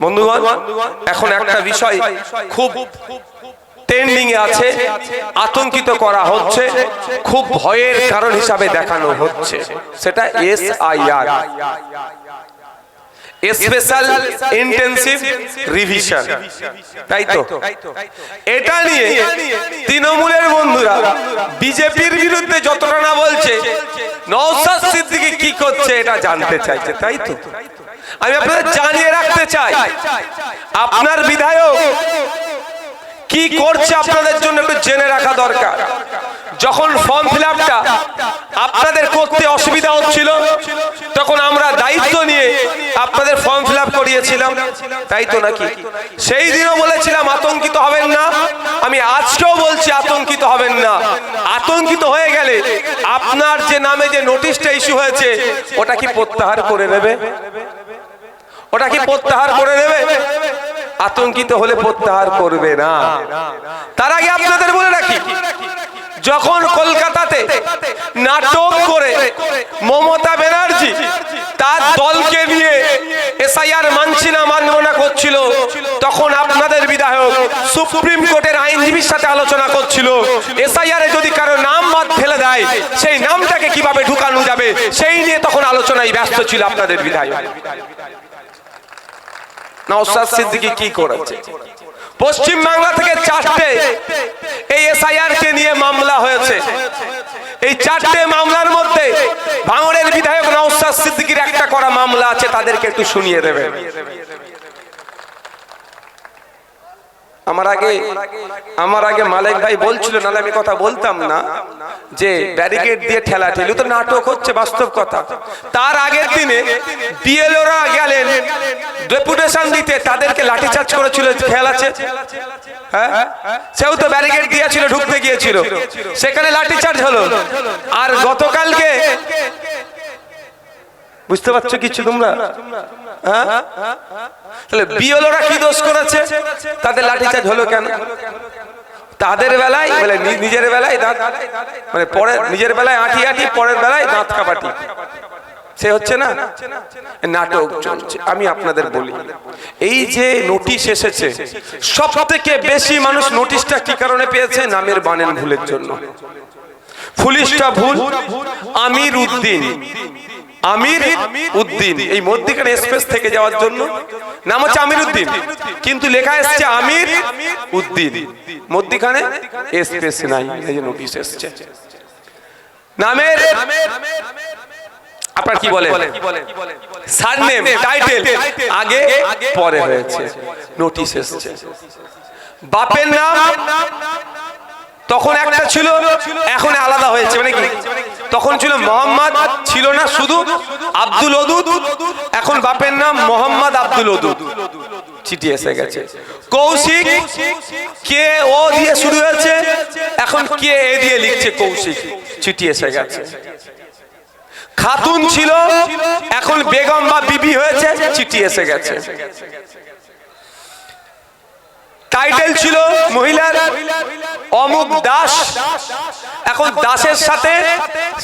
বন্ধুগণ এখন একটা বিষয় খুব ট্রেন্ডিং এ আছে আতঙ্কিত করা হচ্ছে খুব ভয়ের কারণ হিসাবে দেখানো হচ্ছে সেটা S I R special intensive revision তাই তো? এটা নিয়ে তৃণমূলের বন্ধুরা বিজেপির বিরুদ্ধে যতটা না বলছে নওসাদ সিদ্দিকি কি করছে এটা জানতে চাইছে তাই তো? আমি আপনাদের জানিয়ে রাখতে চাই আপনার বিধায়ক কি করছে আপনাদের জন্য একটু জেনে রাখা দরকার। যখন ফর্ম ফিল আপটা আপনাদের করতে অসুবিধা হচ্ছিল তখন আমরা দায়িত্ব নিয়ে আপনাদের ফর্ম ফিল করিয়েছিলাম। তাই তো নাকি? সেই দিনও বলেছিলাম আতঙ্কিত হবেন না। আমি আজকেও বলছি আতঙ্কিত হবেন না। আতঙ্কিত হয়ে গেলে আপনার যে নামে যে নোটিশটা ইস্যু হয়েছে ওটা কি প্রত্যাহার করে নেবে? ওটা কি প্রত্যাহার করে দেবে। আতঙ্কিত হলে প্রত্যাহার করবে না। তার আগে আপনাদের বলে রাখি যখন কলকাতাতে নাটক করে মমতা ব্যানার্জি তার দলকে নিয়ে এসআইআর মানছি না মানব না করছিল তখন আপনাদের বিধায়ক সুপ্রিম কোর্টের আইনজীবীর সাথে আলোচনা করছিল। এসআইআর যদি কারও নাম বাদ ফেলে দেয় সেই নামটাকে কীভাবে ঢুকানো যাবে সেই নিয়ে তখন আলোচনায় ব্যস্ত ছিল আপনাদের বিধায়ক। নওসাদ সিদ্দিকি কি করেছে? পশ্চিম বাংলা থেকে চারটে এই এসআইআর কে নিয়ে মামলা হয়েছে। এই চারটে মামলার মধ্যে ভাঙড়ের বিধায়ক নওসাদ সিদ্দিকির একটা করা মামলা আছে তাদেরকে একটু শুনিয়ে দেবে আমার আগে আমার আগে মালিক ভাই বলছিল, নাহলে আমি কথা বলতাম না, যে ব্যারিকেড দিয়ে ঠেলা ঠেলি তো নাটক হচ্ছে বাস্তব কথা। তার আগের দিনে বিএলওরা গেলেন ডেপুটেশন দিতে, তাদেরকে লাঠিচার্জ করেছিল খেয়াল আছে। হ্যাঁ? সেও তো ব্যারিকেড দিয়েছিল, ঢুকতে গিয়েছিল। সেখানে লাঠিচার্জ হলো। আর গতকালকে বুঝতে পারছ কিছু তোমরা? হ্যাঁ? তাহলে বিএলওরা কি দোষ করেছে? তাদের লাঠিচার্জ হলো কেন? তাদের বেলায় বলে নিজের বেলায় দাঁত মানে পরে নিজের বেলায় আঁটি আঁটি পরের বেলায় দাঁত কাপাটি। সে হচ্ছে না? নাটক চলছে। আমি আপনাদের বলি এই যে নোটিশ এসেছে সব থেকে বেশি মানুষ নোটিশটা কি কারণে পেয়েছে? নামের বানেন ভুলের জন্য। পুলিশটা ভুল আমির উদ্দিন। আমির উদ্দিন। এই মধ্যিখানে স্পেস থেকে যাওয়ার জন্য। নাম হচ্ছে আমির উদ্দিন। কিন্তু লেখা এসছে আমির উদ্দিন। মধ্যিখানে স্পেস নাই এই যে নোটিশ এসছে। নামের আপনার কি বলে সারনেম টাইটেল আগে পরে হয়েছে। নোটিশ এসছে। বাপের নাম তখন একটা ছিল এখন আলাদা হয়েছে মানে কি? তখন ছিল মোহাম্মদ, ছিল না শুধু আব্দুল ওদুদ। এখন বাপের নাম মোহাম্মদ আব্দুল ওদুদ। চিঠি এসে গেছে। কৌশিক, কে ও দিয়ে শুরু হয়েছে? এখন কে এ দিয়ে লিখছে কৌশিক। চিঠি এসে গেছে। খাতুন ছিল, এখন বেগম বা বিবি হয়েছে। চিঠি এসে গেছে। টাইটেল ছিল মহিলার অমুক দাস। এখন দাসের সাথে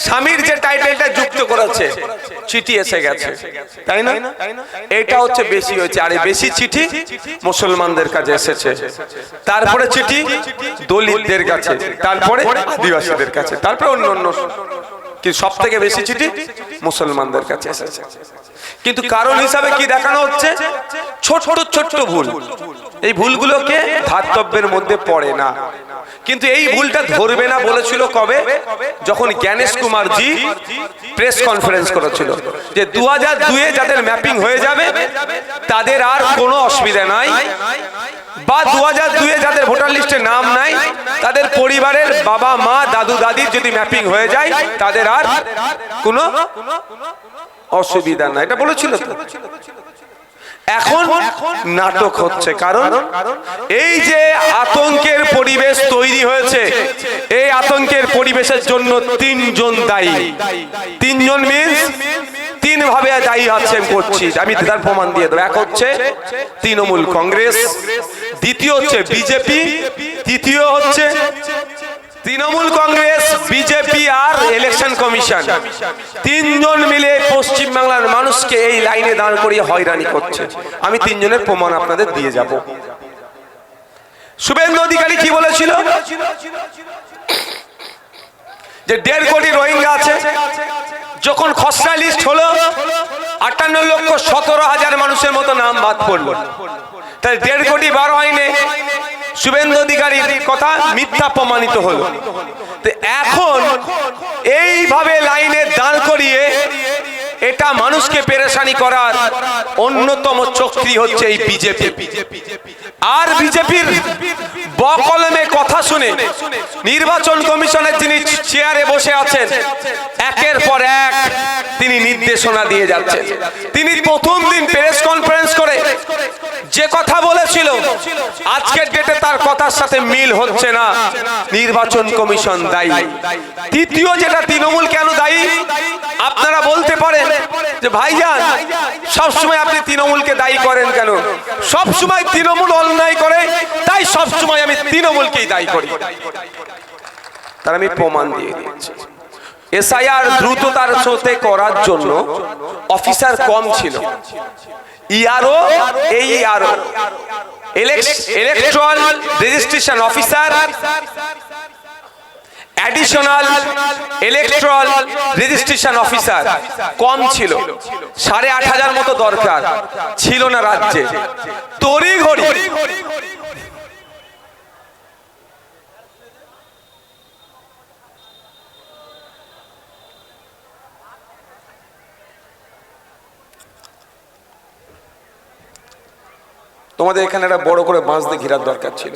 স্বামীর যে টাইটেলটা যুক্ত করেছে, চিঠি এসে গেছে। তাই না? এটা হচ্ছে বেশি হয়েছে। আর বেশি চিঠি মুসলমানদের কাছে এসেছে। তারপরে চিঠি দলিতদের কাছে, তারপরে আদিবাসীদের কাছে, তারপরে অন্য অন্য কিন্তু সব থেকে বেশি চিঠি মুসলমানদের কাছে এসেছে। কিন্তু কারণ হিসাবে কি দেখানো হচ্ছে? ছোট ছোট ভুল। এই ভুলগুলোকে ধাতব্যের মধ্যে পড়ে না। কিন্তু এই ভুলটা ধরবে না বলেছিল কবে? যখন জ্ঞানেশ কুমার জি প্রেস কনফারেন্স করেছিল যে দু হাজার দুয়ে যাদের ম্যাপিং হয়ে যাবে, তাদের আর কোনো অসুবিধা নাই। বা দু হাজার দুয়ে যাদের ভোটার লিস্টে নাম নাই, তাদের পরিবারের বাবা, মা, দাদু, দাদির যদি ম্যাপিং হয়ে যায়, তাদের আর কোনো অসুবিধা নাই। এটা বলেছিল তো। এখন নাটক হচ্ছে, কারণ এই যে আতঙ্কের পরিবেশ তৈরি হয়েছে, এই আতঙ্কের পরিবেশের জন্য তিনজন দায়ী। তিনজন মিন্স তিন ভাবে দায়ী আমি করছি, আমি তার প্রমাণ দিয়ে দেবো। এক হচ্ছে তৃণমূল কংগ্রেস, দ্বিতীয় হচ্ছে বিজেপি, তৃতীয় হচ্ছে তৃণমূল কংগ্রেস, বিজেপি আর ইলেকশন কমিশন তিনজন মিলে পশ্চিম বাংলার মানুষকে এই লাইনে দাঁড় করিয়ে হয়রানি করছে। আমি তিনজনের প্রমাণ আপনাদের দিয়ে যাব। শুভেন্দু অধিকারী কি বলেছিল? যে দেড় কোটি রোহিঙ্গা আছে, যখন খসড়া লিস্ট হলো, আটান্ন লক্ষ সতেরো হাজার মানুষের মতো নাম বাদ পড়ল। তাহলে দেড় কোটি বার হয়নি। শুভেন্দু অধিকারীর কথা মিথ্যা প্রমাণিত হলো। তো এখন এইভাবে লাইনে দাঁড় করিয়ে এটা মানুষকে পেরেশানি করার অন্যতম চক্রি হচ্ছে এই বিজেপি। আর বিজেপির বকলমে কথা শুনে নির্বাচন কমিশনের যিনি চেয়ারে বসে আছেন, একের পর এক তিনি নির্দেশনা দিয়ে যাচ্ছেন। তিনি প্রথম দিন প্রেস কনফারেন্স যে কথা বলেছিল, আজকের ডেটে তার কথার সাথে মিল হচ্ছে না। নির্বাচন কমিশন দায়ী। তৃতীয় যেটা তৃণমূল কেন দায়ী, আপনারা বলতে পারেন যে, ভাইজান, সবসময় আপনি তৃণমূলকে দায়ী করেন কেন? সবসময় তৃণমূল অন্যায় করে, তাই সবসময় আমি তৃণমূলকেই দায়ী করি। তার আমি প্রমাণ দিয়ে দিচ্ছি এসআইআর দ্রুততার সাথে করার জন্য অফিসার কম ছিল। ইআরও এই ERO electron registration officer additional electoral registration officer কম ছিল। সাড়ে আট হাজার মতো দরকার। ছিল না রাজ্যে। তড়ি তোমাদের এখানে একটা বড় করে বাঁশ দিয়ে ঘেরার দরকার ছিল।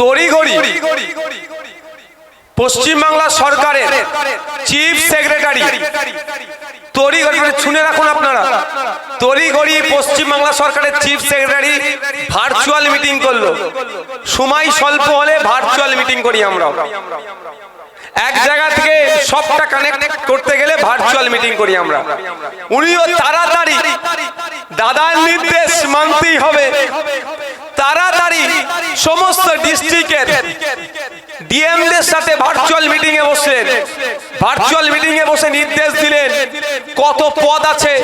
তড়িঘড়ি, পশ্চিমবাংলা সরকারের চিফ সেক্রেটারি। তড়িঘড়ি শুনে রাখুন আপনারা। তড়িঘড়ি পশ্চিমবাংলা সরকারের চিফ সেক্রেটারি ভার্চুয়াল মিটিং করল। সময় স্বল্প হলে ভার্চুয়াল মিটিং করি আমরা। এক জায়গা থেকে সবটা কানেক্ট করতে গেলে ভার্চুয়াল মিটিং করি আমরা। উনিও তাড়াতাড়ি দাদার নির্দেশ মানতেই হবে। তাড়াতাড়ি সমস্ত ডিস্ট্রিক্টের ডিএমদের সাথে ভার্চুয়াল মিটিং এ বসলেন। ভার্চুয়াল মিটিং এ বসে নির্দেশ দিলেন, কত পদ আছে,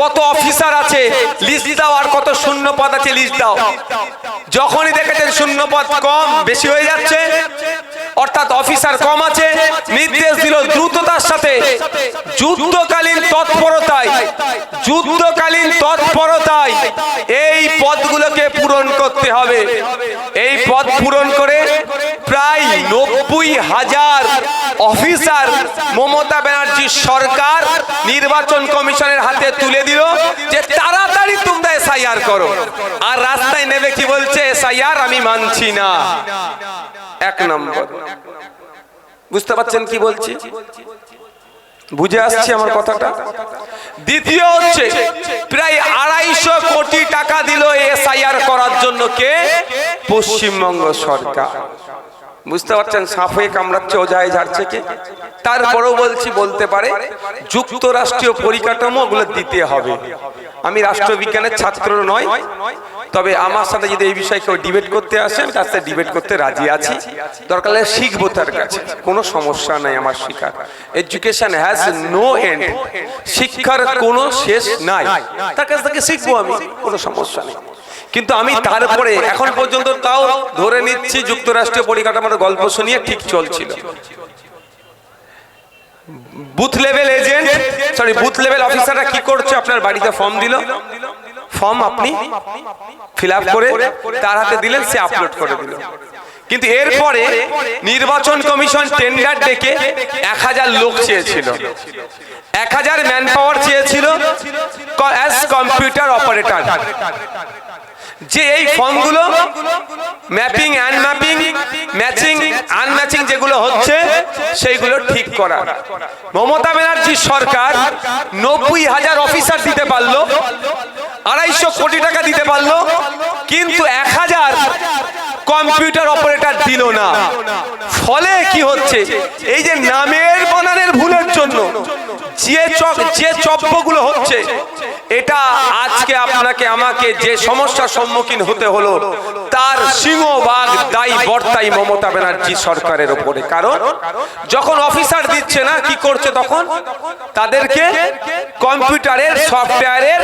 কত অফিসার আছে লিস্ট দাও আর কত শূন্য পদ আছে লিস্ট দাও। যখনই দেখেছেন শূন্য পদ কম, বেশি হয়ে যাচ্ছে। অর্থাৎ অফিসার কম আছে, নির্দেশ দিল দ্রুততার সাথে। যুদ্ধকালীন তৎপরতায় যুদ্ধকালীন তৎপরতায় এই পদগুলোকে পূরণ করতে হবে। এই পদ পূরণ করে প্রায় নব্বই হাজার অফিসার মমতা ব্যানার্জির সরকার নির্বাচন কমিশনের হাতে তুলে দিল যে তাড়াতাড়ি তোমরা এসআইআর করো। আর রাস্তায় নেবে কি বলছে, এসআইআর আমি মানছি না। এক নম্বর। বুঝতে পারছেন কি বলছি? বুঝে আসছে আমার কথাটা? দ্বিতীয় হচ্ছে, প্রায় আড়াইশো কোটি টাকা দিল এসআইআর করার জন্য কে? পশ্চিমবঙ্গ সরকার। বুঝতে পারছেন? সাপ হয়ে কামড়াচ্ছে, ওজায় ঝাড়ছে কে? তারপরেও বলছি, বলতে পারে, যুক্তরাষ্ট্রীয় পরিকাঠামো ওগুলো দিতে হবে। আমি রাষ্ট্রবিজ্ঞানের ছাত্র নয়, তবে আমার সাথে যদি এই বিষয়ে কেউ ডিবেট করতে আসে, আমি তার সাথে ডিবেট করতে রাজি আছি। দরকার হলে শিখব তার কাছে, কোনো সমস্যা নাই আমার শিখার। এডুকেশন হ্যাজ নো এন্ড শিক্ষার কোনো শেষ নাই। তার কাছ থেকে শিখব আমি, কোনো সমস্যা নেই। কিন্তু আমি তারপরে এখন পর্যন্ত তাও ধরে নিচ্ছি যুক্তরাষ্ট্রীয় পরিকাঠামোর গল্প শুনিয়ে ঠিক চলছিল। Booth level agent sorry booth level অফিসাররা কি করছে? আপনার বাড়িতে ফর্ম দিল। ফর্ম আপনি ফিল করে তার হাতে দিলেন সে আপলোড করে দিল। কিন্তু এরপরে নির্বাচন কমিশন টেন্ডার ডেকে এক হাজার লোক চেয়েছিল। এক হাজার ম্যান পাওয়ার চেয়েছিল অ্যাজ কম্পিউটার অপারেটর যে এই ফর্মগুলো mapping and mapping matching unmatching যেগুলো হচ্ছে সেইগুলো ঠিক করা। মমতা ব্যানার্জি সরকার নব্বই হাজার অফিসার দিতে পারল আড়াইশো কোটি টাকা দিতে পারল কিন্তু এক হাজার কম্পিউটার অপারেটর দিল না। ফলে কি হচ্ছে? এই যে নামের বানানের ভুলের জন্য যে যে চপ্পগুলো হচ্ছে, এটা আজকে আপনাকে, আমাকে যে সমস্যার সম্মুখীন হতে হলো, তার সিংহবাগ দায়ী বর্তাই মমতা ব্যানার্জি সরকারের ওপরে। কারণ যখন অফিসার দিচ্ছে না, কি করছে তখন? তাদেরকে কম্পিউটারের সফটওয়্যারের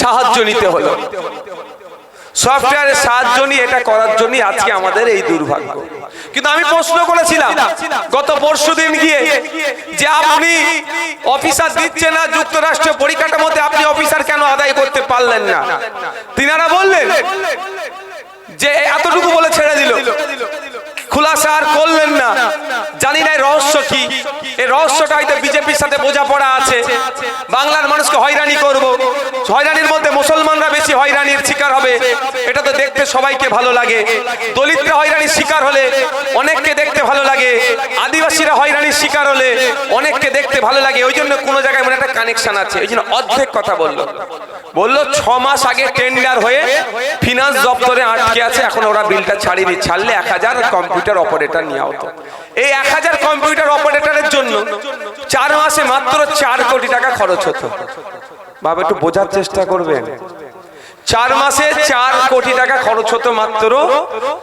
সাহায্য নিতে হলো। সফটওয়্যারের সাহায্য নিয়ে এটা করার জন্য আজকে আমাদের এই দুর্ভাগ্য। কিন্তু আমি প্রশ্ন করেছিলাম গত পরশু দিন গিয়ে যে আপনি অফিসার দিচ্ছে না যুক্তরাষ্ট্র পরিকাঠামোতে আপনি অফিসার কেন আদায় করতে পারলেন না? তিনারা বললেন যে এতটুকু বলে ছেড়ে দিল। খুলাসা আর করলেন না। জানি না রহস্য কি? এই রহস্যটা হয়তো বিজেপির সাথে বোঝাপড়া আছে। বাংলার মানুষকে হয়রানি করব। হয়রানির মধ্যে মুসলমানরা বেশি হয়রানির শিকার হবে। এটা তো দেখতে সবাইকে ভালো লাগে। দলিতরা হয়রানির শিকার হলে অনেককে দেখতে ভালো লাগে। আদিবাসীরা হয়রানির শিকার হলে অনেককে দেখতে ভালো লাগে। ওই জন্য কোনো জায়গায় মনে একটা কানেকশন আছে। ওই জন্য অর্ধেক কথা বলল। বলল, ছ মাস আগে টেন্ডার হয়ে ফিনান্স দপ্তরে আটকে আছে। এখন ওরা বিলটা ছাড়িয়ে ছাড়লে এক হাজার কম্পিউটার অপারেটর নিয়ে হতো এই এক হাজার কম্পিউটার অপারেটরের জন্য চার মাসে মাত্র চার কোটি টাকা খরচ হতো। বাবা, একটু বোঝার চেষ্টা করবেন। চার মাসে চার কোটি টাকা খরচ হতো মাত্র,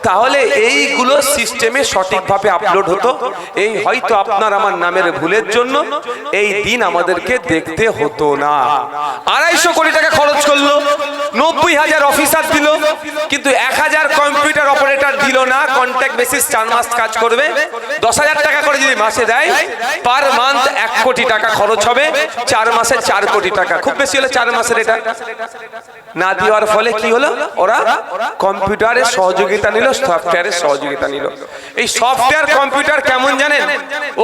তাহলে এইগুলো সিস্টেমে সঠিকভাবে আপলোড হতো। এই হয়তো আপনার আমার নামের ভুলের জন্য, এই দিন আমাদেরকে দেখতে হতো না। আড়াইশো কোটি টাকা খরচ করল, নব্বই হাজার অফিসার দিল, কিন্তু এক হাজার কম্পিউটার দিল না কন্ট্যাক্ট বেসিস চার মাস কাজ করবে। দশ হাজার টাকা করে যদি মাসে দেয় পার মান্থ এক কোটি টাকা খরচ হবে, চার মাসে চার কোটি টাকা। খুব বেশি হলে চার মাসের এটা। না দেওয়ার ফলে কি হলো? ওরা কম্পিউটারের সহযোগিতা নিল সফটওয়্যারের সহযোগিতা নিল। এই সফটওয়্যার কম্পিউটার কেমন জানেন?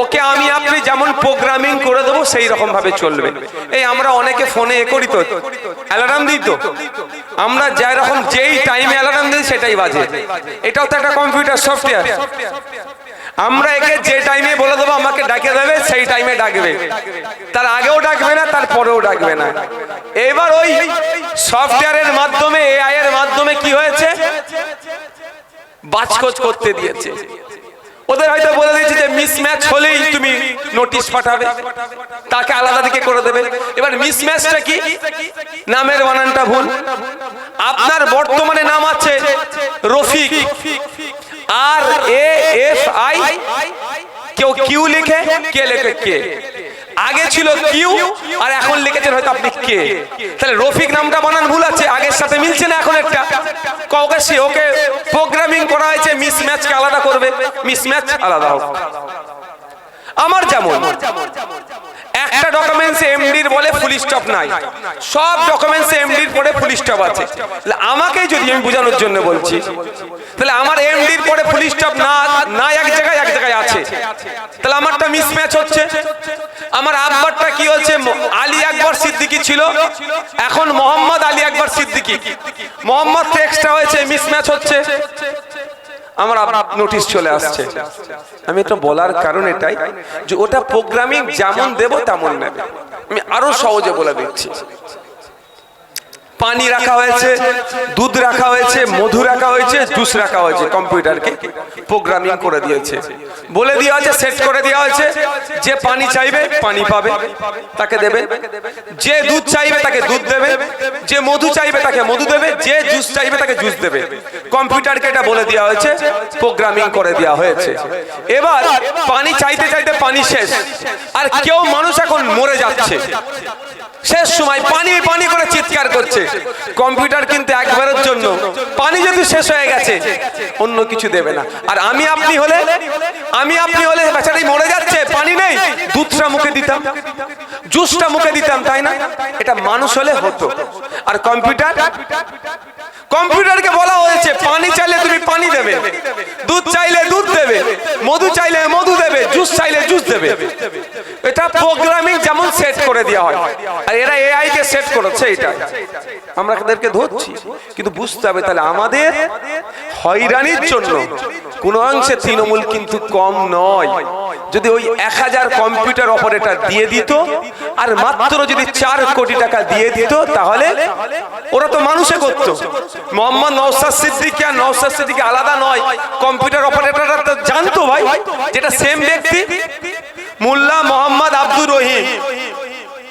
ওকে আমি আপনি যেমন প্রোগ্রামিং করে দেবো, সেই রকম ভাবে চলবে। এই আমরা অনেকে ফোনে এ করি তো। অ্যালার্ম দিই তো। আমরা রকম যেই টাইমে অ্যালার্ম দিই, সেটাই বাজে। এটাও তো একটা কম্পিউটার সফটওয়্যার আমরা একে যে টাইমে বলে দেবো, আমাকে ডাকে দেবে, সেই টাইমে ডাকবে। তার আগেও ডাকবে না, তার পরেও ডাকবে না। এবার ওই সফটওয়্যারের মাধ্যমে এআই এর মাধ্যমে কি হয়েছে? বাজকোচ করতে দিয়েছে। ওদের হয়তো বলে দিয়েছে যে মিসম্যাচ হলেই তুমি নোটিশ পাঠাবে। তাকে আলাদা দিকে করে দেবে। এবার মিসম্যাচটা কি? নামের বানানটা ভুল। আপনার বর্তমানে নাম আছে Rafiq. R A F I? কেউ কিউ লিখে, কে লেখে, কে? আগে ছিল কিউ আর এখন লিখেছেন হয়তো আপনি কে। তাহলে রফিক নামটা বানান ভুল আছে আগের সাথে মিলছে না এখন একটা। কাউকে সে ওকে প্রোগ্রামিং করা হয়েছে মিস ম্যাচকে আলাদা করবে। মিস ম্যাচ আলাদা হোক। আমার যেমন একটা ডকুমেন্টস এমডির বলে ফুল স্টপ নাই। সব ডকুমেন্টস এমডির পরে ফুল স্টপ আছে। তাহলে আমাকে যদি আমি বোঝানোর জন্য বলছি তাহলে আমার এমডির পরে ফুল স্টপ না না এক তাহলে আমারটা মিসম্যাচ হচ্ছে। আমার আব্বারটা কি হচ্ছে? আলী আকবর সিদ্দিকি ছিল। এখন মোহাম্মদ আলী আকবর সিদ্দিকি। মোহাম্মদ এক্সট্রা হয়েছে মিসম্যাচ হচ্ছে। আমার নোটিশ চলে আসছে। আমি এটা বলার কারণ এটাই যে ওটা প্রোগ্রামিং যেমন দেব তেমন নেবে। আমি আরও সহজে বলে দিচ্ছি। পানি রাখা হয়েছে দুধ রাখা হয়েছে মধু রাখা হয়েছে জুস রাখা হয়েছে কম্পিউটারকে প্রোগ্রামিং করে দিয়েছে। বলে দেওয়া হয়েছে সেট করে দেওয়া হয়েছে যে পানি চাইবে, পানি পাবে, তাকে দেবে। যে দুধ চাইবে, তাকে দুধ দেবে। যে মধু চাইবে, তাকে মধু দেবে। যে জুস চাইবে, তাকে জুস দেবে। কম্পিউটারকে এটা বলে দেওয়া হয়েছে প্রোগ্রামিং করে দেওয়া হয়েছে। এবার পানি চাইতে চাইতে পানি শেষ। আর কেউ মানুষ এখন মরে যাচ্ছে। শেষ সময় পানি পানি করে চিৎকার করছে। কম্পিউটার কিন্তু একবারের জন্য পানি যদি শেষ হয়ে গেছে, অন্য কিছু দেবে না। আর আমি আপনি হলে আমি আপনি হলে বেচারি মরে যাচ্ছে, পানি নেই, দুধটা মুখে দিতাম, জুসটা মুখে দিতাম, তাই না? এটা মানুষ হলে হতো। আর কম্পিউটার? কম্পিউটারকে বলা হয়েছে, পানি চাইলে তুমি পানি দেবে, দুধ চাইলে দুধ দেবে, মধু চাইলে মধু দেবে, জুস চাইলে জুস দেবে। এটা প্রোগ্রামিং যেমন সেট করে দেওয়া হয়। আর এরা এআই কে সেট করেছে এটা। আমরা তাদেরকে ধরছি, কিন্তু বুঝতে হবে তাহলে আমাদের হয়রানির জন্য কোন অংশে তৃণমূল কিন্তু কম নয়। যদি ওই এক হাজার কম্পিউটার অপারেটর দিয়ে দিত আর মাত্র যদি চার কোটি টাকা দিয়ে দিত তাহলে ওরা তো মানুষে করত। মোহাম্মদ নওসাদ সিদ্দিক আর নওসাদ সিদ্দিক আলাদা নয় কম্পিউটার অপারেটররা তো জানতো ভাই যেটা সেম ব্যক্তি মোল্লা মোহাম্মদ আব্দুর রহিম।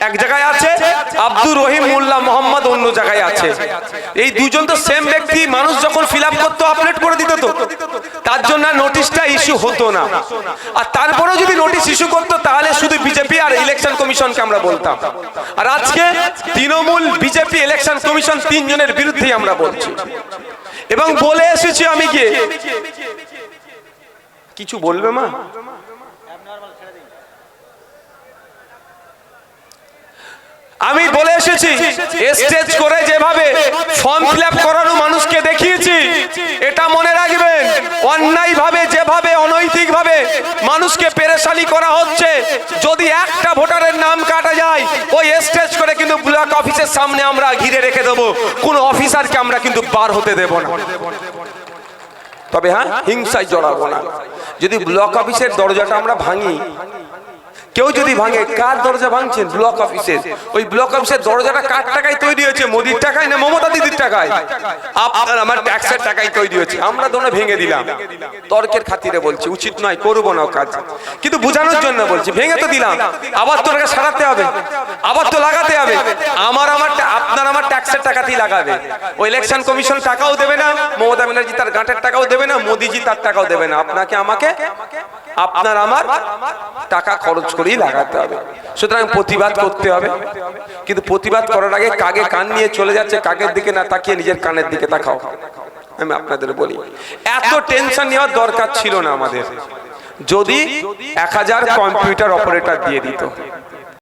এক জায়গায় আছে আব্দুর রহিম মোল্লা মোহাম্মদ অন্য জায়গায় আছে। এই দুজন তো সেম ব্যক্তি মানুষ যখন ফিল আপ করতো আপলোড করে দিত তো। তার জন্য নোটিশটা ইস্যু হতো না। আর তারপরেও যদি নোটিশ ইস্যু করতো তাহলে শুধু বিজেপি আর ইলেকশন কমিশনকে আমরা বলতাম। আর আজকে তৃণমূল বিজেপি ইলেকশন কমিশন তিনজনের বিরুদ্ধে আমরা বলছি। এবং বলে এসেছি আমি গিয়ে। কিছু বলবে মা? আমি বলে এসেছি স্টেজ করে যেভাবে ফর্ম ফিল আপ করানো মানুষকে দেখিয়েছি এটা মনে রাখবেন অন্যায় ভাবে যেভাবে অনৈতিক ভাবে মানুষকে পেরেশানি করা হচ্ছে যদি একটা ভোটারের নাম কাটা যায় ওই স্টেজ করে কিন্তু ব্লক অফিসের সামনে আমরা ঘিরে রেখে দেবো কোন অফিসারকে আমরা কিন্তু বার হতে দেব না। তবে হ্যাঁ হিংসায় জড়াবো না। যদি ব্লক অফিসের দরজাটা আমরা ভাঙি কেউ যদি ভাঙে, কার দরজা ভাঙছেন? ব্লক অফিসের ওই ব্লক অফিসের দরজাটা কার টাকায় তৈরি হয়েছে? মোদির টাকায় না মমতা দিদির টাকায়? আপনার আমার ট্যাক্সের টাকায় তৈরি হয়েছে। আমরা দোনো ভেঙে দিলাম। তর্কের খাতিরে বলছি, উচিত নয়, করব না কাজ। কিন্তু বোঝানোর জন্য বলছি, ভেঙে তো দিলাম। আবার তো ওটাকে সারাতে হবে। আবার তো লাগাতে হবে। আমার আমার আপনার আমার ট্যাক্সের টাকাতেই লাগাবে। ওই ইলেকশন কমিশন টাকাও দেবে না, মমতা ব্যানার্জি তার গাঁটের টাকাও দেবে না, মোদিজি তার টাকাও দেবে না। আপনাকে আমাকে আপনার আমার টাকা খরচ করেই লাগাতে হবে। সুতরাং প্রতিবাদ করতে হবে। কিন্তু প্রতিবাদ করার আগে কাগে কান নিয়ে চলে যাচ্ছে কাগের দিকে না তাকিয়ে নিজের কানের দিকে তাকাও। আমি আপনাদের বলি, এত টেনশন নেওয়ার দরকার ছিল না আমাদের। যদি এক হাজার কম্পিউটার অপারেটর দিয়ে দিত